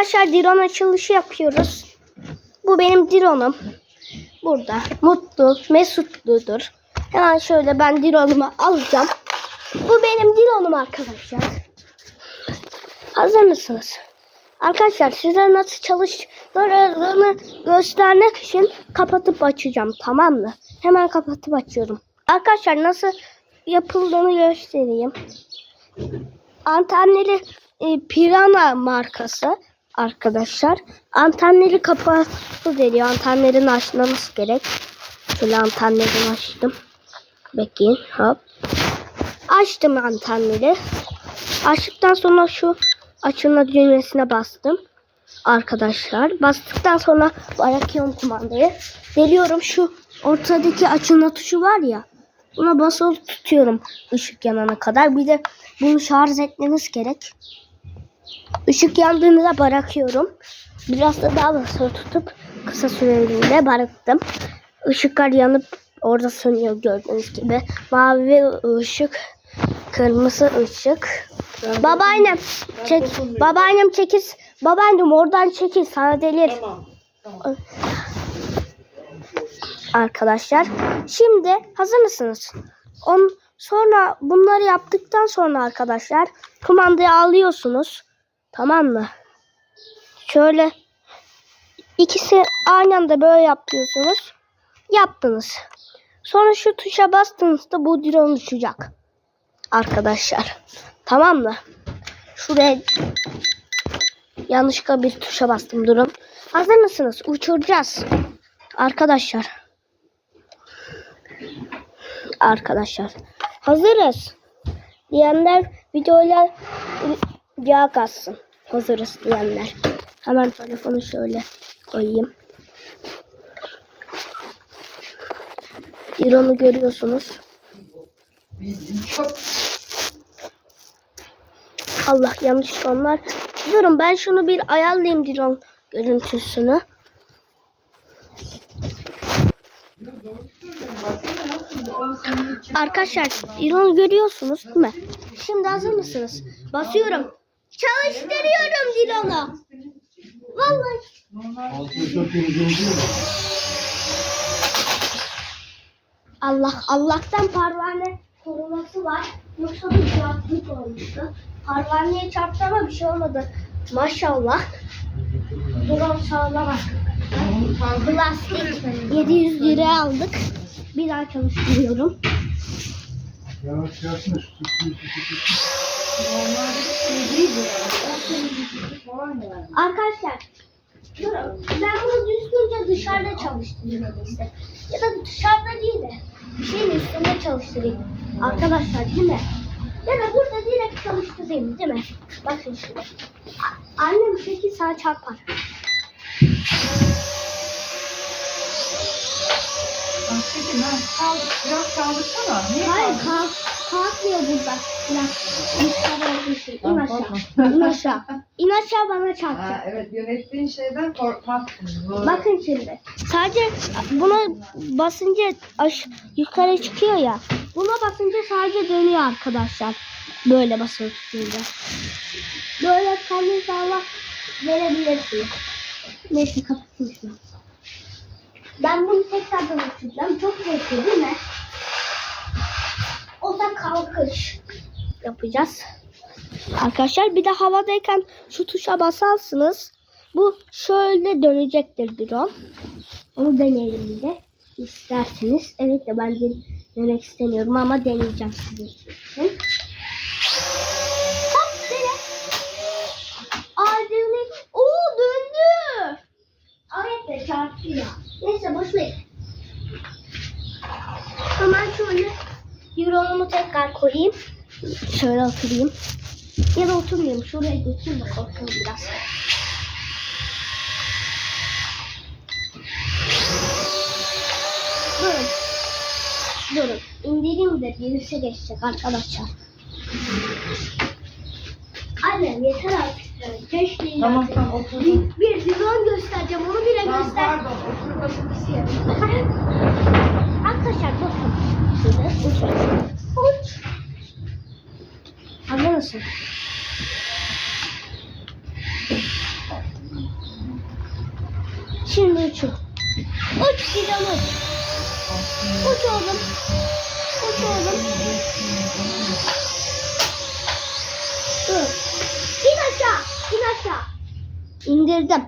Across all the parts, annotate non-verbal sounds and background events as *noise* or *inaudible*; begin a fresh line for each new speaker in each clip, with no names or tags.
Arkadaşlar drone açılışı yapıyoruz. Bu benim drone'um. Burada mutlu, mesutludur. Hemen şöyle ben drone'umu alacağım. Bu benim drone'um arkadaşlar. Hazır mısınız? Arkadaşlar size nasıl çalıştığını göstermek için kapatıp açacağım tamam mı? Hemen kapatıp açıyorum. Arkadaşlar nasıl yapıldığını göstereyim. Antenleri e, Pirana markası arkadaşlar. Antenleri kapalı deniyor. Antenlerini açmamız gerek. Şöyle antenlerini açtım. Bekleyin. Hop. Açtım antenleri. Açtıktan sonra şu açılma düğmesine bastım. Arkadaşlar. Bastıktan sonra bırakıyorum kumandayı. Deliyorum şu ortadaki açılma tuşu var ya. Buna basılı tutuyorum ışık yanana kadar. Bir de bunu şarj etmemiz gerek. Işık yandığında bırakıyorum. Biraz da daha basılı tutup kısa süreliğine bıraktım. Işıklar yanıp orada sönüyor gördüğünüz gibi. Mavi ışık, kırmızı ışık. Babaannem çek, babaannem çekil. Babaannem oradan çekil sana delir.
Tamam. Tamam.
Arkadaşlar şimdi hazır mısınız? On, sonra bunları yaptıktan sonra arkadaşlar kumandayı alıyorsunuz. Tamam mı? Şöyle ikisi aynı anda böyle yapıyorsunuz. Yaptınız. Sonra şu tuşa bastığınızda bu drone uçacak. Arkadaşlar. Tamam mı? Şuraya yanlışlıkla bir tuşa bastım durun. Hazır mısınız? Uçuracağız. Arkadaşlar. Arkadaşlar. Hazırız. Diyenler videoyla yağ katsın. Hazırız diyenler. Hemen telefonu şöyle koyayım. İran'ı görüyorsunuz. Allah yanlış onlar. Durun ben şunu bir ayarlayayım drone görüntüsünü. Arkadaşlar drone görüyorsunuz değil mi? Şimdi hazır mısınız? Basıyorum. Çalıştırıyorum drone'u. Vallahi. Allah Allah'tan parvane koruması var. Yoksa bir çarpık olmuştu. Parvaneye çarptı ama bir şey olmadı. Maşallah. Drone sağlam arkadaşlar. Plastik 700 lira aldık. Bir daha çalıştırıyorum.
Yavaş yaklaş.
Arkadaşlar. Ben bunu düzgünce dışarıda çalıştırayım işte. Ya da dışarıda değil de bir şeyin üstünde çalıştırayım. Arkadaşlar değil mi? Ya da burada direkt çalıştırayım değil mi? Bakın şimdi. Annem 8 saat çarpar.
Peki ben kaldır, biraz kaldırsana. Niye
Hayır kalk, kalkmıyor burada. Biraz olmuşum. İn aşağı. İn aşağı. İn aşağı bana
Ha,
çarpacak.
evet yönettiğin şeyden korkmazsın. Doğru.
Bakın şimdi. Sadece buna basınca aş yukarı çıkıyor ya. Buna basınca sadece dönüyor arkadaşlar. Böyle basılı tutunca. Böyle kendinize Allah verebilirsiniz. Neyse kapatayım şunu. Ben bunu tekrardan uçuracağım. Çok zevkli değil mi? O da kalkış yapacağız. Arkadaşlar bir de havadayken şu tuşa basarsınız. Bu şöyle dönecektir drone. Onu deneyelim bir de. İsterseniz. Evet de ben de denemek istemiyorum ama deneyeceğim sizin için. Ya. Neyse boş ver. Hemen şöyle Euro'numu tekrar koyayım. Şöyle oturayım. Ya da oturmayayım. Şuraya geçeyim de korkayım biraz. Durun. Durun. İndireyim de birisi geçecek arkadaşlar. Annem yeter artık. Keşke
Tamam
artık.
tamam otur.
Bir, bir drone göstereceğim. Onu bile
Tamam
göster.
pardon otur bakın *laughs*
Arkadaşlar bakın. Şöyle uç. Uç. Hazır mısın? Şimdi uçun. Uç Dilan uç. Uç oğlum. Uç oğlum. Dur. İn aşağı. İn aşağı. İndirdim.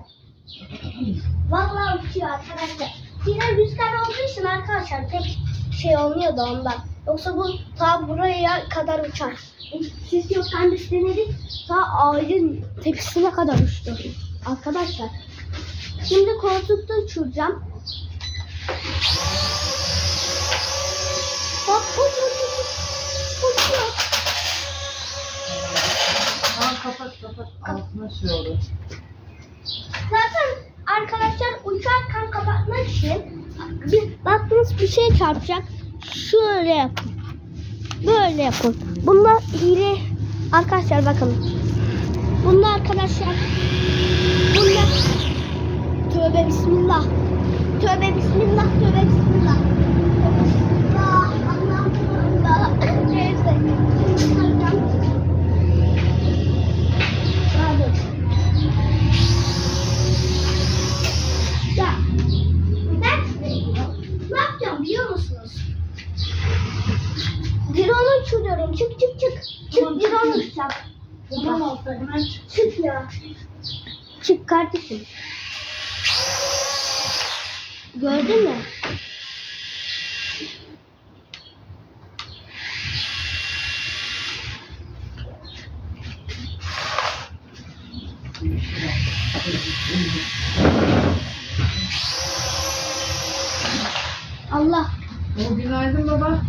Vallahi uçuyor arkadaşlar. Yine rüzgar olduğu için arkadaşlar pek şey olmuyor da ondan. Yoksa bu ta buraya kadar uçar. Siz yokken biz denedik. Ta ağacın tepesine kadar uçtu. Arkadaşlar. Şimdi koltukta uçuracağım. Bak uç uç uç. Uçuyor.
Ha kapat kapat. Altına şey oldu.
Zaten arkadaşlar uçarken kapatmak için bir, baktınız bir şey çarpacak. Şöyle yapın. Böyle yapın. Bunda hile arkadaşlar bakın. Bunda arkadaşlar bunda tövbe bismillah. Tövbe bismillah. Tövbe bismillah. Tövbe bismillah. Allah'ım Allah. Neyse. Ya ben ne yapacağım biliyor musunuz? Drone uçuruyorum. Çık çık çık. Çık drone uçacağım.
Tamam. Çık
ya. Çık kardeşim. Gördün mü? Allah.
O günaydın baba.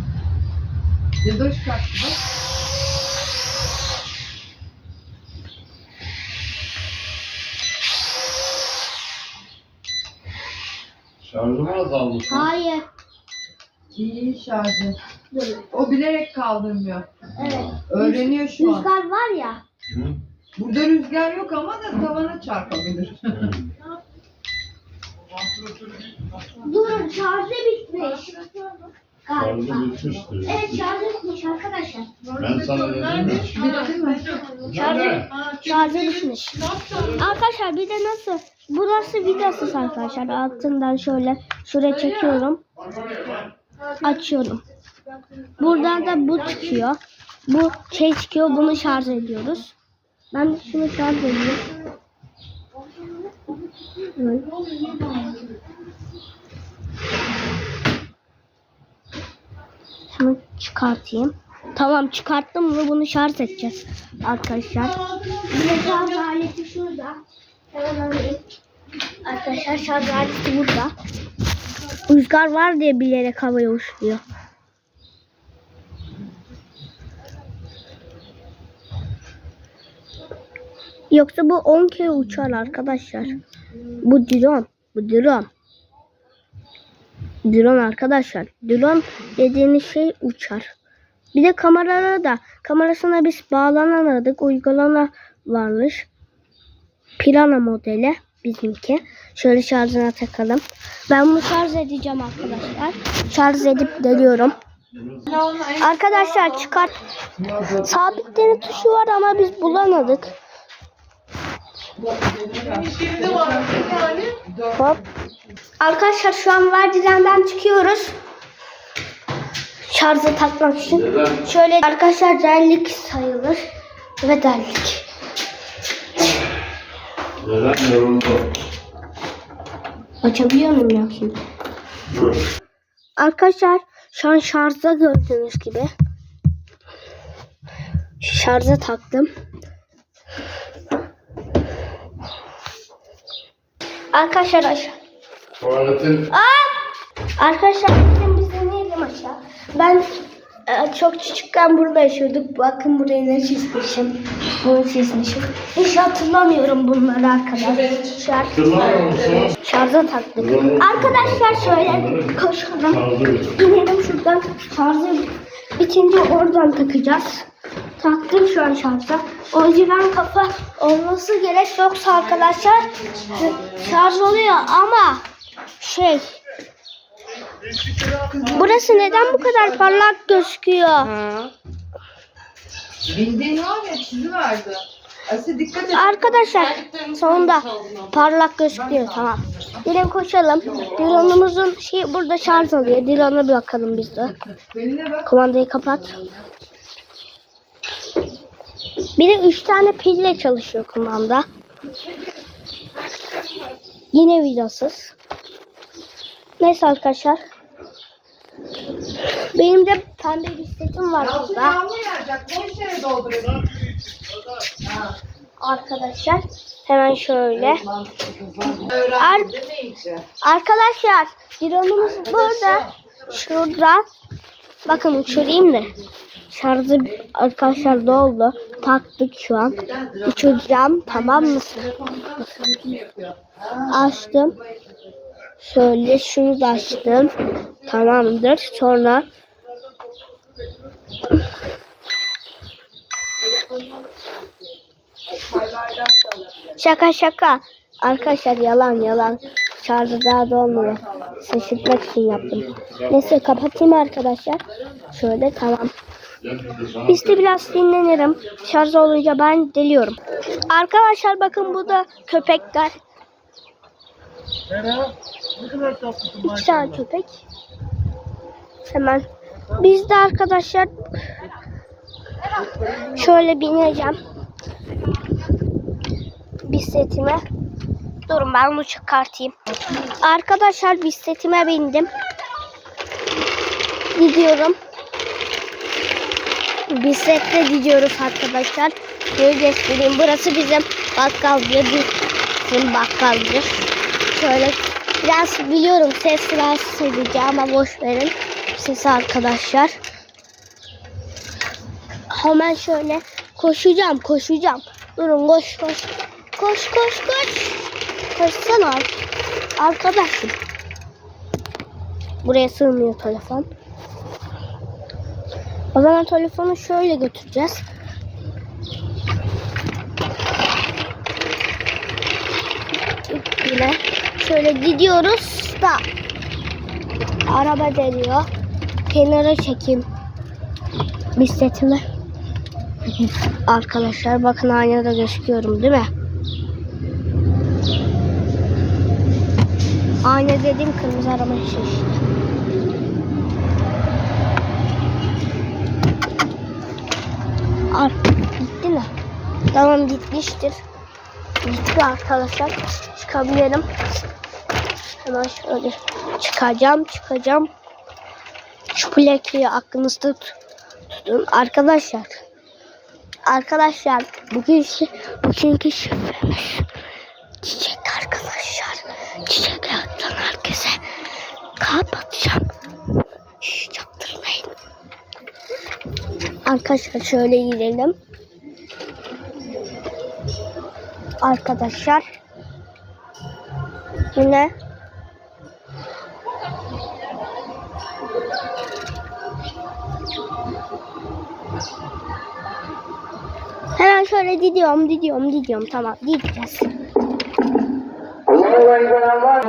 Dedoş kalktı bak.
Şarjım azaldı.
Hayır.
İyi şarjı.
Dur.
O bilerek kaldırmıyor.
Evet.
Öğreniyor şu an.
Rüzgar var ya.
Hı?
Burada rüzgar yok ama da tavana çarpabilir.
Hı.
Durun şarjı bitmiş. Galiba.
Şarjım bitmiştir.
Evet şarjı bitmiş arkadaşlar.
Ben sana dedim ya.
Bitti mi?
Şarjı, şarjı bitmiş. Arkadaşlar bir de nasıl? Burası vidasız arkadaşlar. Altından şöyle şuraya çekiyorum. Açıyorum. Buradan da bu çıkıyor. Bu şey çıkıyor. Bunu şarj ediyoruz. Ben de şunu şarj. Böyle. Şunu çıkartayım. Tamam çıkarttım mı bunu şarj edeceğiz arkadaşlar. Bir şarj aleti şurada. Hemen. Arkadaşlar şarj aleti burada. Rüzgar var diye bilerek havaya uçuyor. Yoksa bu 10 kere uçar arkadaşlar. Bu drone. Bu drone. Drone arkadaşlar. Drone dediğiniz şey uçar. Bir de kameralara da kamerasına biz bağlanamadık. Uygulama varmış. Pirana modeli bizimki. Şöyle şarjına takalım. Ben bunu şarj edeceğim arkadaşlar. Şarj edip deliyorum. Arkadaşlar çıkart. Sabitleme tuşu var ama biz bulamadık. Hop. Arkadaşlar şu an verdilenden çıkıyoruz. Şarjı takmak için. Şöyle arkadaşlar derlik sayılır. Ve derlik.
Neden yoruldu?
Açabiliyor muyum ya şimdi?
Dur.
Arkadaşlar şu an şarjda gördüğünüz gibi. Şarja taktım. Arkadaşlar aşağı.
Tuvaletin
Arkadaşlar bizim biz deneyelim aşağı. Ben çok küçükken burada yaşıyorduk. Bakın burayı ne çizmişim. Bunu çizmişim. Hiç hatırlamıyorum bunları arkadaşlar.
olsun.
Şarja taktık. Arkadaşlar şöyle koşalım. İnelim şuradan. Şarjı bitince oradan takacağız. Taktım şu an şarja. Orijinal kafa olması gerek yoksa arkadaşlar şarj oluyor ama şey Burası neden bu kadar parlak gözüküyor?
Bildiğin var ya çiziverdi. Asiye dikkat et.
Arkadaşlar sonunda parlak gözüküyor tamam. Gelin koşalım. Drone'umuzun şey burada şarj oluyor. Bir bakalım biz de. Kumandayı kapat. Bir de üç tane pille çalışıyor kumanda. Yine vidasız. Neyse arkadaşlar. Benim de pembe bisikletim var
Yalçın
burada.
yağmur yağacak. Boş yere dolduruyor.
Arkadaşlar hemen şöyle.
Öğrendim değil mi iyice?
Arkadaşlar drone'umuz burada. Şurada. Bakın uçurayım da. Şarjı arkadaşlar doldu. Taktık şu an. Uçuracağım tamam mı? Açtım. Şöyle şunu da açtım. Tamamdır. Sonra şaka şaka. Arkadaşlar yalan yalan. Şarjı daha dolmuyor. Şaşırtmak için yaptım. Neyse kapatayım arkadaşlar. Şöyle tamam. Biz de biraz dinlenirim. Şarj olunca ben deliyorum. Arkadaşlar bakın bu da köpekler. İki tane köpek. Hemen. Biz de arkadaşlar şöyle bineceğim. Bisikletime. Durun ben bunu çıkartayım. Arkadaşlar bisikletime bindim. Gidiyorum. Bisikletle gidiyoruz arkadaşlar. Şöyle göstereyim. Burası bizim bakkalcı. Bizim bakkalcı. Şöyle biraz biliyorum ses rahatsız edici ama boş verin. Sesi arkadaşlar. Hemen şöyle koşacağım koşacağım. Durun koş koş. Koş koş koş. Koşsana arkadaşım. Buraya sığmıyor telefon. O zaman telefonu şöyle götüreceğiz. Yine şöyle gidiyoruz da araba deniyor. Kenara çekeyim bisikletimi. Arkadaşlar bakın aynada gözüküyorum değil mi? Ayna dediğim kırmızı araba işte. Ar gitti mi? Tamam gitmiştir. Gitti arkadaşlar. Çıkabilirim. Hemen şöyle çıkacağım, çıkacağım. Şu plakayı aklınızda tut- tutun. Arkadaşlar. Arkadaşlar bugün bugünkü şifremiz çiçek arkadaşlar. Çiçek yaktan herkese kapatacağım. Şş, çaktırmayın. Arkadaşlar şöyle gidelim. Arkadaşlar yine Hemen şöyle gidiyorum, gidiyorum, gidiyorum. Tamam, gideceğiz.
Allahu Ekber Allah.